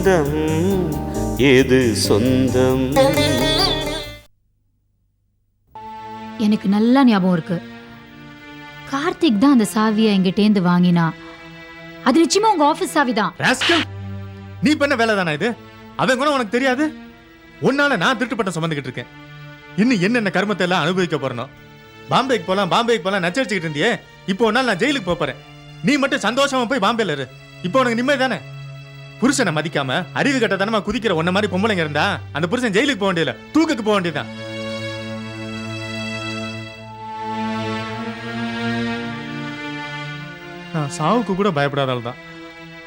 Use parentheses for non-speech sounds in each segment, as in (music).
பந்தம் எது சொந்தம்? எனக்கு நல்லா ஞாபகம் இருக்கு. கார்த்திக் தான் அந்த சாவியை எங்கிட்டேந்து வாங்கினா. அது நிச்சயமா உங்க ஆபீஸ் சாவி தான். ராஸ்கல் நீ பண்ண வேலை தானே இது? அவன் கூட உனக்கு தெரியாது? உன்னால நான் திருட்டுப்பட்ட சுமந்துக்கிட்டு இருக்கேன். இன்னும் என்னென்ன கர்மத்தை எல்லாம் அனுபவிக்க போறனோ. பாம்பேக்கு போலாம் பாம்பேக்கு போலாம் நச்சரிச்சுக்கிட்டு இருந்தியே. இப்போ ஒரு நாள் நான் ஜெயிலுக்கு போறேன். நீ மட்டும் சந்தோஷமா போய் பாம்பேல இரு. இப்போ உனக்கு நிம்மதி தானே புருஷனை மதிக்காம அறிவு கட்டத்தனமா குதிக்கிற ஒன்ன மாதிரி பொம்பளைங்க இருந்தா அந்த புருஷன் ஜெயிலுக்கு போக வேண்டியதில்ல. தூக்குக்கு போக வேண்டியதுதான். நான் சாவுக்கு கூட பயப்படாத ஆள் தான்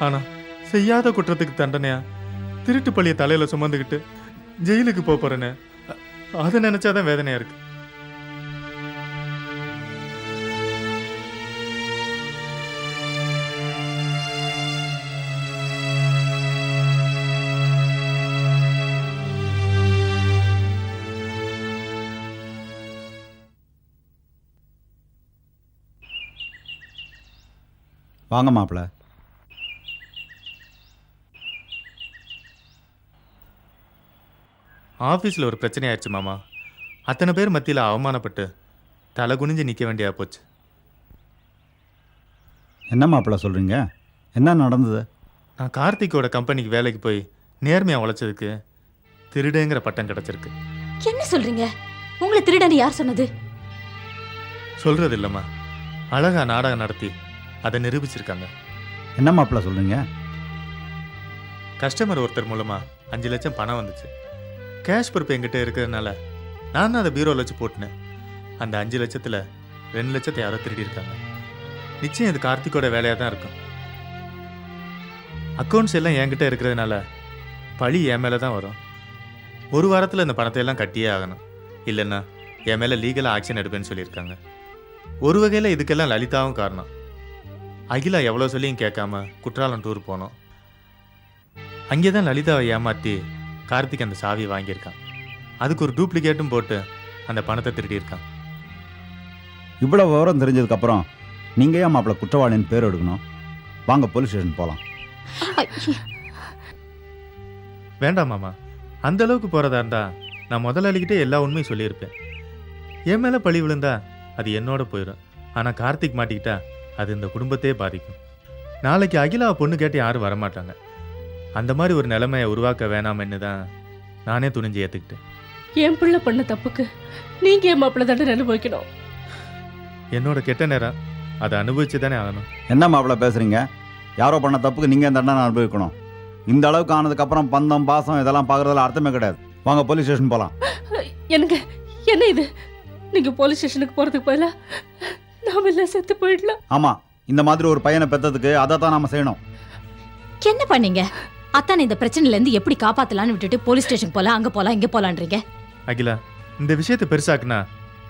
ஆனா செய்யாத குற்றத்துக்கு தண்டனையா? திருட்டு பழிய தலையில சுமந்துக்கிட்டு ஜெயிலுக்கு போக போறேன்னு. அதை நினைச்சாதான் வேதனையா இருக்கு. வாங்க மாப்பிள்ள. ஆபீஸ்ல ஒரு பிரச்சனை ஆயிடுச்சு மாமா. அத்தனை பேர் மத்தியில அவமானப்பட்டு தலை குனிஞ்சு நிக்க வேண்டியா போச்சு. என்ன மாப்பிள்ள சொல்கிறீங்க என்ன நடந்தது? நான் கார்த்திக்கோட கம்பெனிக்கு வேலைக்கு போய் நேர்மையா உழைச்சதுக்கு திருடுங்கிற பட்டம் கிடைச்சிருக்கு. என்ன சொல்றீங்க? உங்களை திருடன்னு யார் சொன்னது? சொல்றது இல்லம்மா அழகா நாடகம் நடத்தி அதை நிரூபிச்சிருக்காங்க. என்ன மாப்பிள்ள சொல்கிறீங்க கஸ்டமர் ஒருத்தர் மூலமா அஞ்சு லட்சம் பணம் வந்துச்சு. கேஷ் பொறுப்பு என்கிட்ட இருக்கிறதுனால நான் தான் அதை பீரோவில் வச்சு போட்டினேன். அந்த அஞ்சு லட்சத்துல ரெண்டு லட்சத்தை யாரோ திருடி இருக்காங்க நிச்சயம் இது கார்த்திக்கோட வேலையாக தான் இருக்கும். அக்கௌண்ட்ஸ் எல்லாம் என்கிட்ட இருக்கிறதுனால பழி என் மேலே தான் வரும். ஒரு வாரத்தில் இந்த பணத்தை எல்லாம் கட்டியே ஆகணும். இல்லைன்னா என் மேலே லீகலாக ஆக்ஷன் எடுப்பேன்னு சொல்லியிருக்காங்க. ஒரு வகையில் இதுக்கெல்லாம் லலிதாவும் காரணம். அகிலா எவ்வளோ சொல்லியும் கேட்காம குற்றாலம் டூர் போனோம். அங்கே தான் லலிதாவை ஏமாற்றி கார்த்திக் அந்த சாவியை வாங்கியிருக்கான். அதுக்கு ஒரு டூப்ளிகேட்டும் போட்டு அந்த பணத்தை திருடியிருக்கான். இவ்வளோ விவரம் தெரிஞ்சதுக்கப்புறம் நீங்கள் ஏன் மாப்பிள்ள குற்றவாளின்னு பேர் எடுக்கணும்? வாங்க போலீஸ் ஸ்டேஷன் போகலாம் வேண்டாம் மாமா. அந்த அளவுக்கு போகிறதா இருந்தா நான் முதலாளிகிட்டே எல்லா உண்மையும் சொல்லியிருப்பேன். என் மேலே பழி விழுந்தா அது என்னோட போயிடும் ஆனால் கார்த்திக் மாட்டிக்கிட்டா அது இந்த குடும்பத்தையே பாதிக்கும். நாளைக்கு அகிலாவை பொண்ணு கேட்டு யாரும் வரமாட்டாங்க. அந்த மாதிரி ஒரு நிலைமையை உருவாக்க வேணாம்னு தான் நானே துணிஞ்சு ஏற்றுக்கிட்டேன் என் பிள்ளை பண்ண தப்புக்கு நீங்க என் மாப்பிள்ள தண்டனை அனுபவிக்கணும். என்னோட கெட்ட நேரம் அதை அனுபவிச்சு தானே ஆகணும். என்ன மாப்பிள்ள பேசுகிறீங்க யாரோ பண்ண தப்புக்கு நீங்கள் தண்டனை அனுபவிக்கணும். இந்த அளவுக்கு ஆனதுக்கப்புறம் பந்தம் பாசம் இதெல்லாம் பார்க்குறதுல அர்த்தமே கிடையாது. வாங்க போலீஸ் ஸ்டேஷன் போகலாம் எனக்கு என்ன இது? நீங்க போலீஸ் ஸ்டேஷனுக்கு போறதுக்கு பதிலா? நாம எல்லாம் செத்து போயிடலாம். ஆமாம் இந்த மாதிரி ஒரு பையனை பெற்றதுக்கு அதை தான் நாம் செய்யணும். என்ன பண்ணீங்க? அத்தானை இந்த பிரச்சனையில இருந்து எப்படி காப்பாத்தலாம்னு விட்டுட்டு போலீஸ் ஸ்டேஷன் போலாம் அங்க போலாம் இங்க போலான்றீங்க? அகிலா இந்த விஷயத்தை பெருசாக்குனா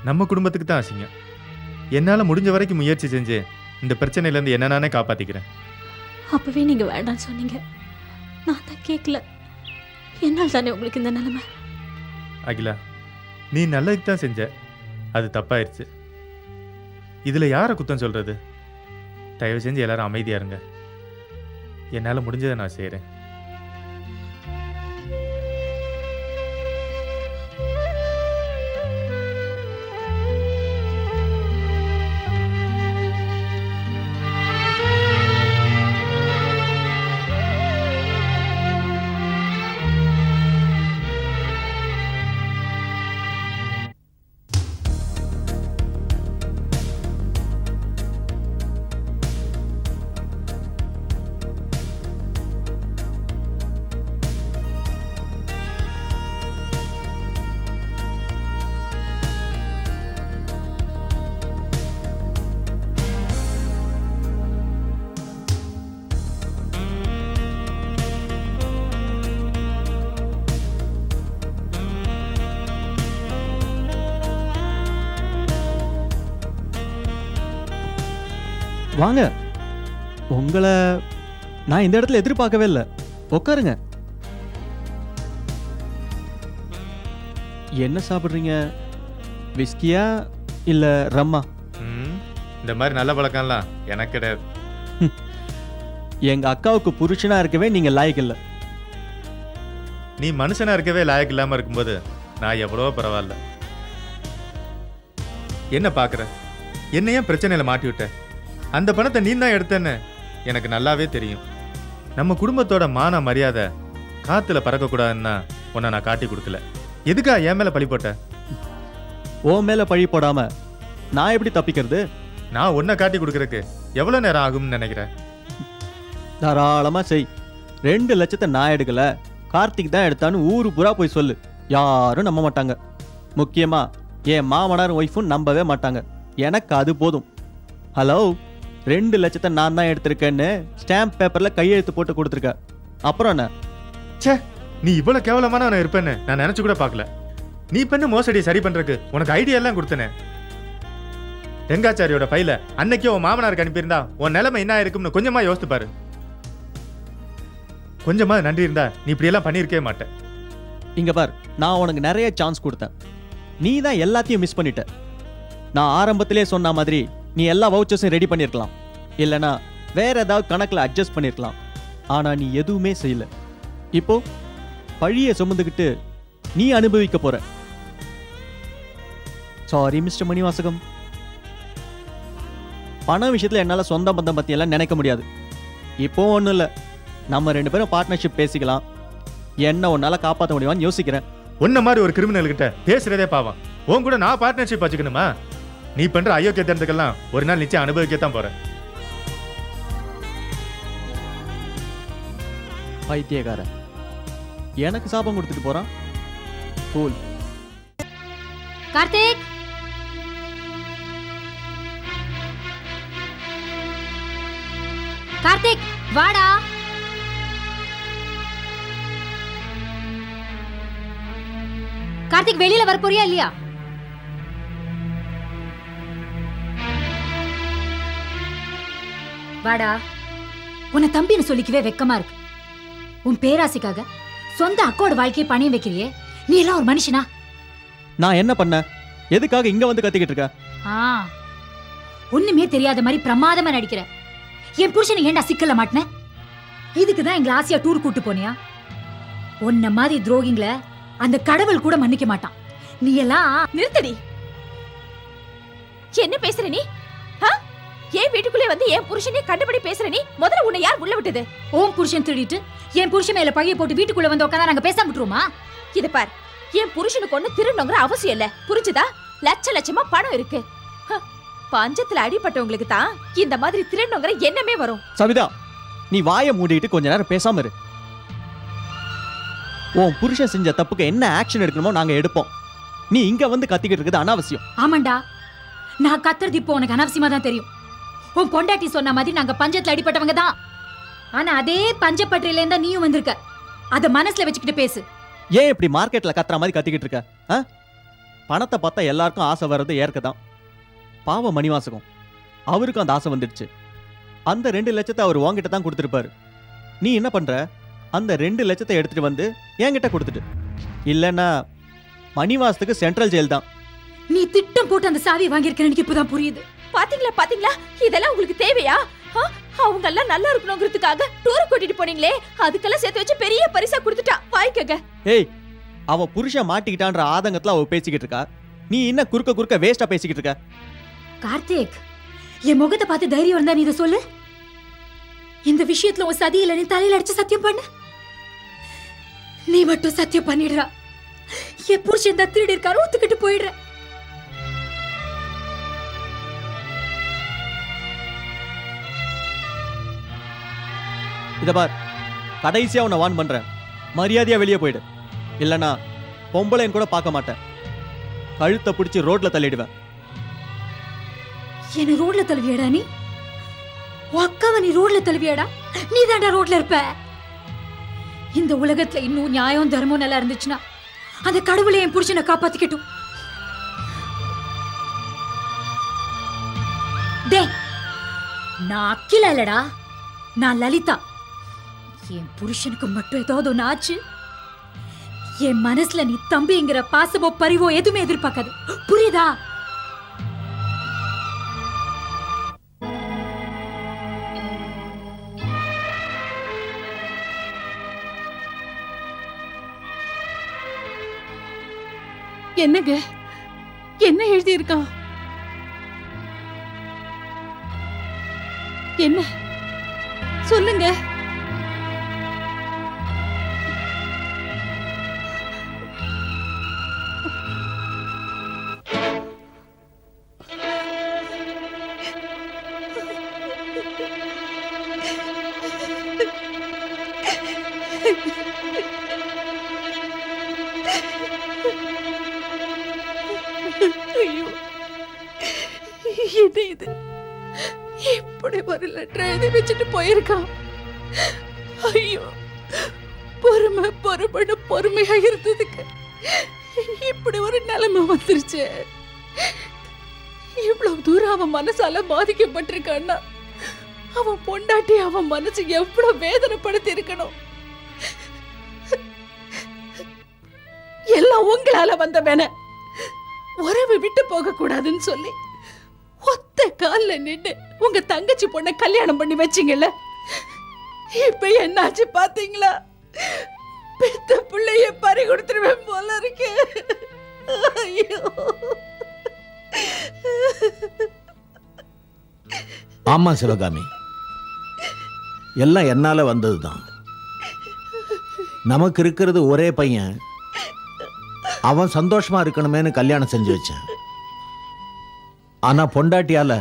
நம்ம குடும்பத்துக்கு தான் அசிங்கம். என்னால் முடிஞ்ச வரைக்கும் முயற்சி செஞ்சு இந்த பிரச்சனையிலேருந்து என்ன நானே காப்பாற்றிக்கிறேன் அப்பவே நீங்க வேண்டாம்னு சொன்னீங்க. நான் தான் கேட்கல என்னால் தானே உங்களுக்கு இந்த நிலைமை? அகிலா நீ நல்லதுக்கு தான் செஞ்ச. அது தப்பாயிருச்சு. இதில் யாரை குத்தம் சொல்கிறது? தயவு செஞ்சு எல்லாரும் அமைதியாக இருங்க. என்னால் முடிஞ்சதை நான் செய்கிறேன். வாங்க. உங்களை நான் இந்த இடத்துல எதிர்பார்க்கவே இல்லை. உட்காருங்க. என்ன சாப்பிட்றீங்க? விஸ்கியா இல்லை ரம்மா? இந்த மாதிரி நல்ல பழக்கம்லாம் எனக்கு கிடையாது. (laughs) எங்கள் அக்காவுக்கு புருஷனாக இருக்கவே நீங்கள் லாய்க்கு இல்லை. நீ மனுஷனா இருக்கவே லாயக்கு இல்லாம இருக்கும்போது நான் எவ்வளவோ பரவாயில்ல. என்ன பாக்குற என்ன ஏன் பிரச்சனையில மாட்டி விட்ட அந்த பணத்தை நீ தான் எடுத்தேன்னு எனக்கு நல்லாவே தெரியும். நம்ம குடும்பத்தோட மான மரியாதை காத்துல பறக்கக்கூடாதுன்னா உன்னை நான் காட்டி கொடுக்கல. எதுக்கா என் மேல பழி போட்ட? உன் மேல பழி போடாம நான் எப்படி தப்பிக்கிறது? நான் உன்னை காட்டி கொடுக்கறதுக்கு எவ்வளவு நேரம் ஆகும்னு நினைக்கிறேன் தாராளமா செய். ரெண்டு லட்சத்தை நான் எடுக்கல. கார்த்திக் தான் எடுத்தான்னு ஊரு பூரா போய் சொல்லு. யாரும் நம்ப மாட்டாங்க. முக்கியமா என் மாமனார் ஒய்ஃபும் நம்பவே மாட்டாங்க. எனக்கு அது போதும். ஹலோ ரெண்டு லட்சத்தை நான் தான் எடுத்திருக்கேன்னு ஸ்டாம்ப் பேப்பர்ல கையெழுத்து போட்டு கொடுத்துருக்க. அப்புறம் என்ன? நீ இவ்வளவு கேவலமானவன இருப்பேன்னு நான் நினைச்சு கூட பார்க்கல. நீ பண்ண மோசடியை சரி பண்றதுக்கு உனக்கு ஐடியா எல்லாம் கொடுத்தனே? ரெங்காச்சாரியோட ஃபைல அன்னைக்கே உன் மாமனாருக்கு அனுப்பியிருந்தா உன் நிலைமை என்ன இருக்கும்னு கொஞ்சமா யோசித்து பாரு. கொஞ்சமா நன்றி இருந்தா நீ இப்படி எல்லாம் பண்ணியிருக்கவே மாட்டேன் இங்க பார் நான் உனக்கு நிறைய சான்ஸ் கொடுத்தேன். நீ தான் எல்லாத்தையும் மிஸ் பண்ணிட்ட. நான் ஆரம்பத்திலே சொன்ன மாதிரி நீ எல்லா வவுச்சர்ஸும் ரெடி பண்ணியிருக்கலாம் இல்லனா வேற ஏதாவது கணக்கில் அட்ஜஸ்ட் பண்ணியிருக்கலாம் ஆனா நீ எதுவுமே செய்யல. இப்போ பழியை சுமந்துக்கிட்டு நீ அனுபவிக்க போற. Sorry mister Manivasagam. பண விஷயத்துல என்னால சொந்த பந்தம் பத்தி எல்லாம் நினைக்க முடியாது. இப்போ ஒன்றும் இல்லை. நம்ம ரெண்டு பேரும் பார்ட்னர்ஷிப் பேசிக்கலாம். என்ன உன்னால் காப்பாற்ற முடியுமான்னு யோசிக்கிறேன். உன்ன மாதிரி ஒரு கிரிமினல் கிட்ட பேசுறதே பாவம். உன் கூட நான் பார்ட்னர்ஷிப் வச்சுக்கணுமா? நீ பண்ற அயோக்கியத்தனத்துக்கெல்லாம் ஒரு நாள் நிச்சயம் அனுபவிக்கத்தான் போறேன். பைத்தியக்காரன். எனக்கு சாபம் கொடுத்துட்டு போறான்? கூல் கார்த்திக்! கார்த்திக் வாடா! கார்த்திக் வெளியில வர போறியா இல்லையா? வாடா. உன்னை தம்பின்னு சொல்லிக்கவே வெக்கமா இருக்கு. உன் பேராசைக்காக சொந்த அக்கோட வாழ்க்கையை பணியம் வைக்கிறியே. நீ எல்லாம் ஒரு மனுஷனா? நான் என்ன பண்ணேன் எதுக்காக இங்க வந்து கத்திக்கிட்டு இருக்க? ஆ. ஒண்ணுமே தெரியாத மாதிரி பிரமாதமா நடிக்கிற. என் புருஷனை ஏன்டா சிக்கல மாட்டின? இதுக்கு தான் எங்களை ஆசையா டூர் கூட்டு போனியா? உன்ன மாதிரி துரோகிங்கள அந்த கடவுள் கூட மன்னிக்க மாட்டான். நீ எல்லாம் நிறுத்தடி. என்ன பேசுற நீ? ஏன் வீட்டுக்குள்ளே வந்து என் புருஷனே கண்டுபிடி பேசுற நீ? முதல்ல உன்னை யார் உள்ள விட்டது? ஓம் புருஷன் திருடிட்டு என் புருஷன் மேல பழைய போட்டு வீட்டுக்குள்ள வந்து உட்காந்தா நாங்க பேசாம விட்டுருவோமா? இத பார் என் புருஷனுக்கு ஒண்ணு திருடணுங்கிற அவசியம் இல்ல. புரிஞ்சுதா? லட்ச லட்சமா பணம் இருக்கு. ஹ, பஞ்சத்துல அடிபட்டவங்களுக்கு தான் இந்த மாதிரி திருடணுங்கிற எண்ணமே வரும். சவிதா நீ வாயை மூடிட்டு கொஞ்ச நேரம் பேசாம இரு. உன் புருஷன் செஞ்ச தப்புக்கு என்ன ஆக்ஷன் எடுக்கணுமோ நாங்க எடுப்போம். நீ இங்க வந்து கத்திக்கிட்டு இருக்குது அனாவசியம். ஆமாண்டா. நான் கத்துறது இப்போ உனக்கு அனாவசியமா தான் தெரியும். உன் பொண்டாட்டி சொன்ன மாதிரி நாங்க பஞ்சத்துல அடிப்பட்டவங்க தான். ஆனா அதே பஞ்சப்பட்டியில இருந்தா நீயும் வந்திருக்க. அத மனசுல வச்சுக்கிட்டு பேசு. ஏன் இப்படி மார்க்கெட்ல கத்துற மாதிரி கத்திக்கிட்டு இருக்க? பணத்தை பார்த்தா எல்லாருக்கும் ஆசை வர்றது ஏற்கதான் பாவ மணிவாசகம். அவருக்கும் அந்த ஆசை வந்துடுச்சு. அந்த ரெண்டு லட்சத்தை அவர் உன்கிட்ட தான் கொடுத்துருப்பாரு. நீ என்ன பண்ற? அந்த ரெண்டு லட்சத்தை எடுத்துட்டு வந்து என்கிட்ட கொடுத்துட்டு. இல்லைன்னா மணிவாசத்துக்கு சென்ட்ரல் ஜெயில் தான் நீ திட்டம் போட்டு அந்த சாவியை வாங்கியிருக்க எனக்கு இப்பதான் புரியுது. பாத்தீங்களா பாத்தீங்களா? இதெல்லாம் உங்களுக்கு தேவையா? அவங்க எல்லாம் நல்லா இருக்கணுங்கிறதுக்காக டூர் கூட்டிட்டு போனீங்களே அதுக்கெல்லாம் சேர்த்து வச்சு பெரிய பரிசா கொடுத்துட்டா. வாய்க்கங்க ஏய் அவ புருஷன் மாட்டிக்கிட்டான்ற ஆதங்கத்துல அவ பேசிக்கிட்டு இருக்கா. நீ என்ன குறுக்க குறுக்க வேஸ்டா பேசிக்கிட்டு இருக்க? கார்த்திக் என் முகத்தை பார்த்து தைரியம் இருந்தா நீ இதை சொல்லு. இந்த விஷயத்துல உன் சதி இல்ல நீ தலையில அடிச்சு சத்தியம் பண்ணு. நீ மட்டும் சத்தியம் பண்ணிடுறா. என் புருஷன் தான் திருடி இருக்காரு ஒத்துக்கிட்டு போயிடுற இதை பார். கடைசியாக உன்னை வான் பண்ணுறேன் மரியாதையாக வெளியே போயிடு. இல்லைனா பொம்பளைன்னு கூட பார்க்க மாட்டேன். கழுத்தை பிடிச்சி ரோட்ல தள்ளிடுவேன். என்ன ரோட்ல தழுவியடா நீ? உன் அக்காவை நீ ரோட்ல தழுவியடா நீ தாண்டா ரோட்ல இருப்ப. இந்த உலகத்துல இன்னும் நியாயம் தர்மம் நல்லா இருந்துச்சுன்னா அந்த கடவுளை என் புருஷனை காப்பாத்திக்கட்டும். டே நான் அக்கில இல்லடா. நான் லலிதா. என் புருஷனுக்கு மட்டும் ஏதாவது ஒண்ணு ஆச்சு? என் மனசுல நீ தம்பிங்கிற பாசமோ பரிவோ எதுவுமே எதிர்பார்க்காது. புரியுதா? என்னங்க? என்ன எழுதியிருக்கான்? என்ன? சொல்லுங்க. ஐயோ என்ன இது. இப்படி ஒரு லெட்டர் எழுதி வச்சுட்டு போயிருக்கான். ஐயோ பொறுமை பொறுமைன்னு பொறுமையா இருந்ததுக்கு இப்படி ஒரு நிலைமை வந்துருச்சு. இவ்வளவு தூரம் அவன் மனசால பாதிக்கப்பட்டிருக்கான்னா அவன் பொண்டாட்டி அவன் மனசு எவ்வளவு வேதனைப்படுத்தி இருக்கணும் உங்களால வந்த வேண உறவு விட்டு போக கூடாதுன்னு சொல்லி ஒத்த கால்ல நின்று உங்க தங்கச்சி பொண்ண கல்யாணம் பண்ணி வச்சீங்கல்ல? இப்ப என்னாச்சு பாத்தீங்களா? பெத்த பிள்ளைய பறி கொடுத்துருவேன் போல இருக்கு. ஐயோ. ஆமா சிவகாமி. எல்லாம் என்னால வந்ததுதான். நமக்கு இருக்கிறது ஒரே பையன். அவன் சந்தோஷமா இருக்கணுமேனு கல்யாணம் செஞ்சு வச்சேன். ஆனா பொண்டாட்டியால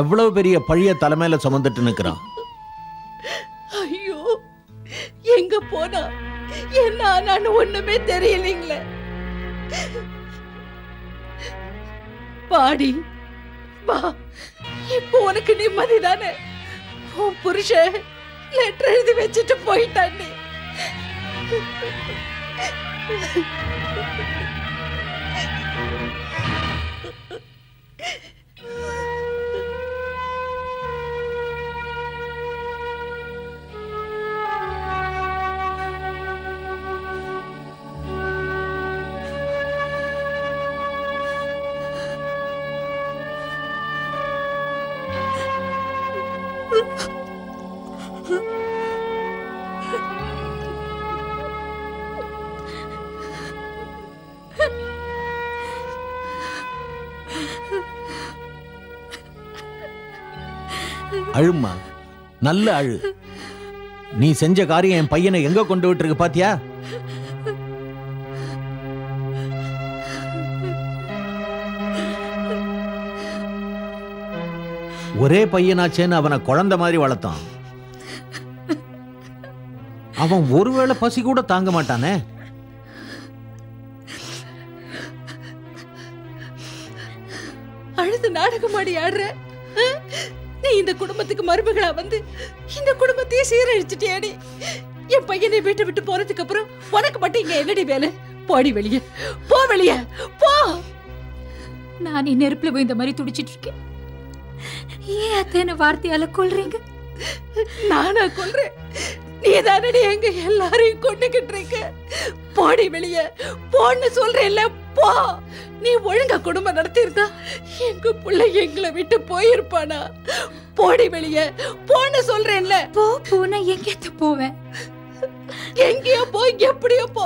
எவ்வளவு பெரிய பழிய தலைமையில சுமந்துட்டு நிக்கிறான். ஐயோ எங்க போனா? என்ன ஆனான்னு ஒண்ணுமே தெரியலீங்களே. பாடி வா. இப்போ உனக்கு நிம்மதி தானே? உன் புருஷன் லெட்டர் எழுதி வச்சுட்டு போயிட்டான்னு 何? (laughs) அழுமா நல்ல அழு. நீ செஞ்ச காரியம் என் பையனை எங்க கொண்டு விட்டுருக்கு பாத்தியா? ஒரே பையனாச்சேன்னு அவனை குழந்தை மாதிரி வளர்த்தான். அவன் ஒருவேளை பசி கூட தாங்க மாட்டானே? அழுது நாடகமாடி ஆடுற. இந்த குடும்பத்துக்கு மருமகளா வந்து இந்த குடும்பத்தையே சீரழிச்சிட்டியாடி? என் பையனை வீட்டை விட்டு போறதுக்கு அப்புறம் உனக்கு மட்டும் இங்க என்னடி வேலை? போடி வெளியே. போ வெளியே. போ. நான் நீ நெருப்புல போய் இந்த மாதிரி துடிச்சிட்டு இருக்கேன். ஏன் அத்தனை வார்த்தையால கொல்றீங்க? நானா கொல்றேன். நீ தானடி எங்க எல்லாரையும் கொண்டுகிட்டு இருக்க? போடி வெளியே. போன்னு சொல்றேன்ல போ. நீ ஒழுங்கா குடும்பம் நடத்தியிருந்தா எங்க புள்ள எங்களை விட்டு போயிருப்பானா? போடி வெளியே. போன்னு சொல்றேன்ல. போ போனா எங்கேத்த போவேன். எங்கேயோ போ எப்படியோ போ.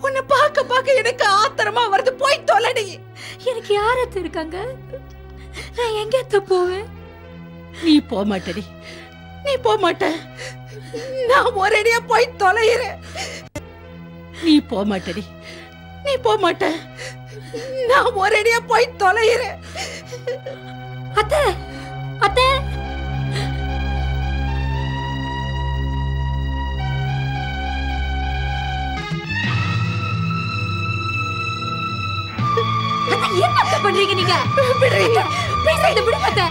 உன்னை பார்க்க பார்க்க எனக்கு ஆத்திரமா வருது. போய் தொலைடி. எனக்கு யாரத்த இருக்காங்க? நான் எங்கேத்த போவேன். நீ போக மாட்டடி. நீ போக மாட்ட நான் ஒரேடியா போய் தொலைகிறேன். நீ போக மாட்டடி. நீ போக மாட்ட நான் ஒரேடியா போய் தொலைகிறேன். அத்தை அத்தை! என்ன அத்தை பண்றீங்க நீங்க? விடுறி. Please, அத்தை, விடுங்க அத்தை.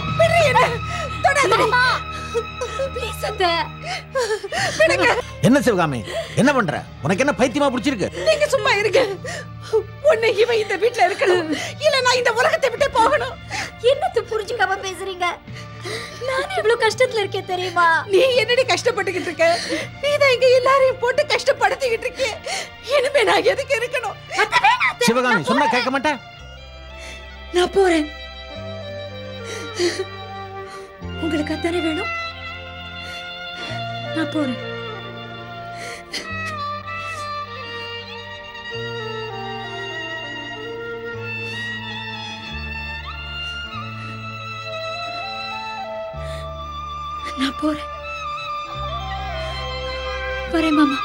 அத்தை. என்ன சிவகாமி? என்ன பண்ற? உனக்கு என்ன பைத்தியமா பிடிச்சிருக்கு? நீங்க சும்மா இருங்க. உன்னை இவன் இந்த வீட்ல இருக்கணும். இல்ல நான் இந்த உலகத்தை விட்டு போகணும். என்னத்த புரிஞ்சுக்காம பேசுறீங்க? நான் எவ்வளவு கஷ்டத்துல இருக்கேன் தெரியுமா? நீ என்னடி கஷ்டப்பட்டுக்கிட்டு இருக்க? நீ தான் இங்க எல்லாரையும் போட்டு கஷ்டப்படுத்திக்கிட்டு இருக்க இனிமே நான் எதுக்கு இருக்கணும். சிவகாமி சொன்னா கேட்க மாட்டேன். நான் போறேன். உங்களுக்கு அத்தானே வேணும்? நான் போறேன். நான் போறேன். வரேன் மாமா.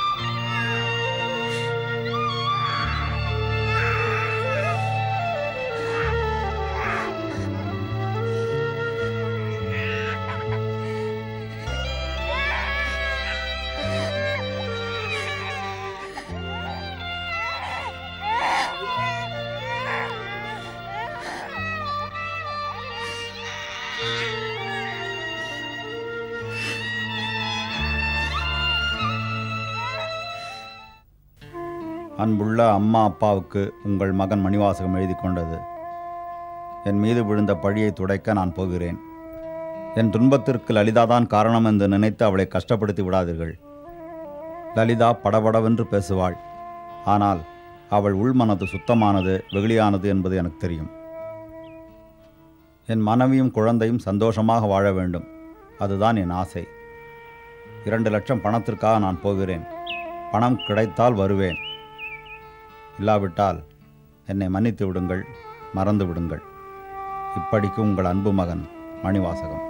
அன்புள்ள அம்மா அப்பாவுக்கு உங்கள் மகன் மணிவாசகம் எழுதி கொண்டது என் மீது விழுந்த பழியை துடைக்க நான் போகிறேன். என் துன்பத்திற்கு லலிதாதான் காரணம் என்று நினைத்து அவளை கஷ்டப்படுத்தி விடாதீர்கள். லலிதா படபடவென்று பேசுவாள். ஆனால் அவள் உள்மனது சுத்தமானது வெகுளியானது என்பது எனக்கு தெரியும். என் மனைவியும் குழந்தையும் சந்தோஷமாக வாழ வேண்டும். அதுதான் என் ஆசை. இரண்டு லட்சம் பணத்திற்காக நான் போகிறேன். பணம் கிடைத்தால் வருவேன். இல்லாவிட்டால் என்னை மன்னித்து விடுங்கள் மறந்து விடுங்கள். இப்படிக்கு உங்கள் அன்பு மகன் மணிவாசகம்.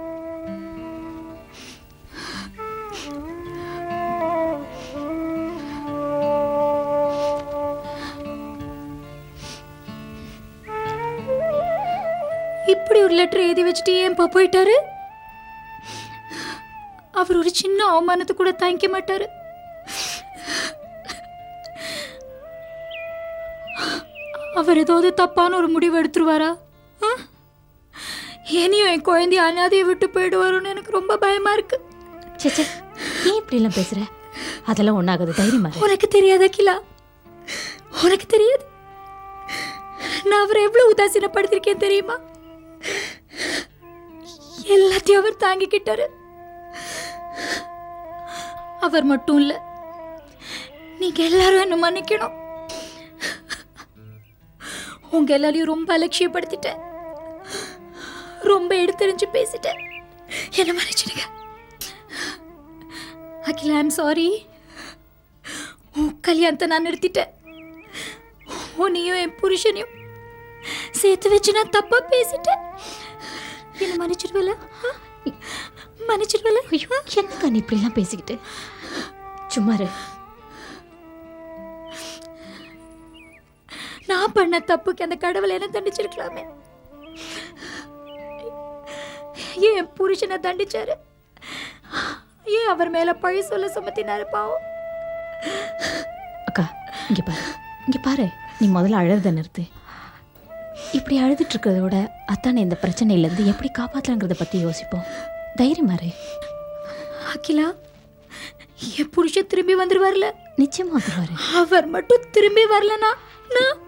இப்படி ஒரு லெட்டர் எழுதி வச்சுட்டு ஏன்பா போயிட்டாரு? அவர் ஒரு சின்ன அவமானத்தை கூட தாங்கிக்க மாட்டாரு. அவர் ஏதாவது தப்பான ஒரு முடிவு எடுத்துருவாரா? ஆ? என்னையும் என் குழந்தைய அனாதையை விட்டு போயிடுவாரோன்னு எனக்கு ரொம்ப பயமா இருக்கு. சேச்சே ஏன் இப்படி எல்லாம் பேசுற? அதெல்லாம் ஒண்ணாகாது தைரியமா. உனக்கு தெரியாத கிலா உனக்கு தெரியாது. நான் அவரை எவ்வளவு உதாசீனப்படுத்திருக்கேன் தெரியுமா? எல்லாத்தையும் அவர் தாங்கிக்கிட்டாரு. அவர் மட்டும் இல்ல நீங்க எல்லாரும் என்ன மன்னிக்கணும். உங்க எல்லாரையும் ரொம்ப அலட்சியப்படுத்திட்டேன். ரொம்ப எடுத்தறிஞ்சு பேசிட்டேன். என்ன மன்னிச்சிடுங்க. அகிலா ஐம் சாரி உன் கல்யாணத்தை நான் நிறுத்திட்டேன். உன்னையும் என் புருஷனையும் சேர்த்து வச்சு நான் தப்பா பேசிட்டேன். என்ன மன்னிச்சிருவல மன்னிச்சிருவல ஐயோ என்னக்கா நீ இப்படிலாம் பேசிக்கிட்டு? சும்மா நான் பண்ண தப்புக்கு அந்த கடவுளை என்ன தண்டிச்சிருக்கலாமே. ஏன் புருஷனை தண்டிச்சாரு? ஏன் அவர் மேல பழி சொல்ல சுமத்தினாரு பாவம்? அக்கா இங்க பாரு. இங்க பாரு. நீ முதல்ல அழுறத நிறுத்து. இப்படி அழுதுட்டு இருக்கிறத விட அத்தானை இந்த பிரச்சனையில இருந்து எப்படி காப்பாத்தலாங்கிறத பத்தி யோசிப்போம். தைரியமா இரு. அகிலா என் புருஷன் திரும்பி வந்துருவார்ல? நிச்சயமா வந்துருவாரு. அவர் மட்டும் திரும்பி வரலனா நான்